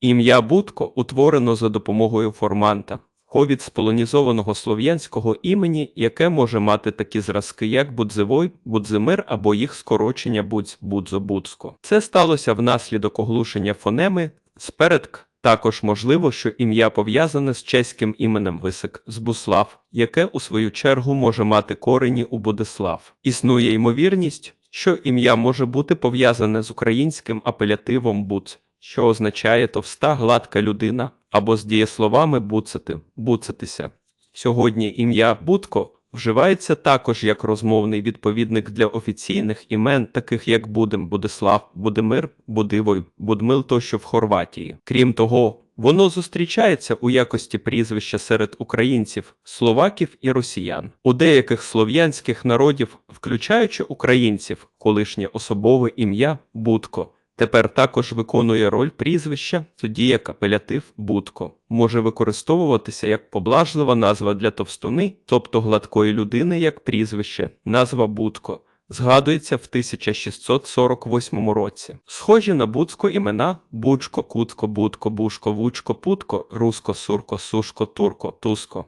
Ім'я Будко утворено за допомогою форманта, ковід з полонізованого слов'янського імені, яке може мати такі зразки, як Будзевой, Будзимир або їх скорочення Будзь, Будзо, Буцко. Це сталося внаслідок оглушення фонеми спередк. Також можливо, що ім'я пов'язане з чеським іменем Висик Збуслав, яке у свою чергу може мати корені у Будислав. Існує ймовірність, що ім'я може бути пов'язане з українським апелятивом буц, що означає товста гладка людина, або з дієсловами буцати, буцатися. Сьогодні ім'я Будко вживається також як розмовний відповідник для офіційних імен, таких як Будим, Будислав, Будимир, Будивой, Будмил тощо в Хорватії. Крім того, воно зустрічається у якості прізвища серед українців, словаків і росіян. У деяких слов'янських народів, включаючи українців, колишнє особове ім'я Будко. Тепер також виконує роль прізвища, тоді як апелятив Будко може використовуватися як поблажлива назва для товстуни, тобто гладкої людини як прізвище, назва Будко. Згадується в 1648 році. Схожі на Буцько імена Бучко, Кутко, Будко, Бушко, Вучко, Путко, Руско, Сурко, Сушко, Турко, Туско.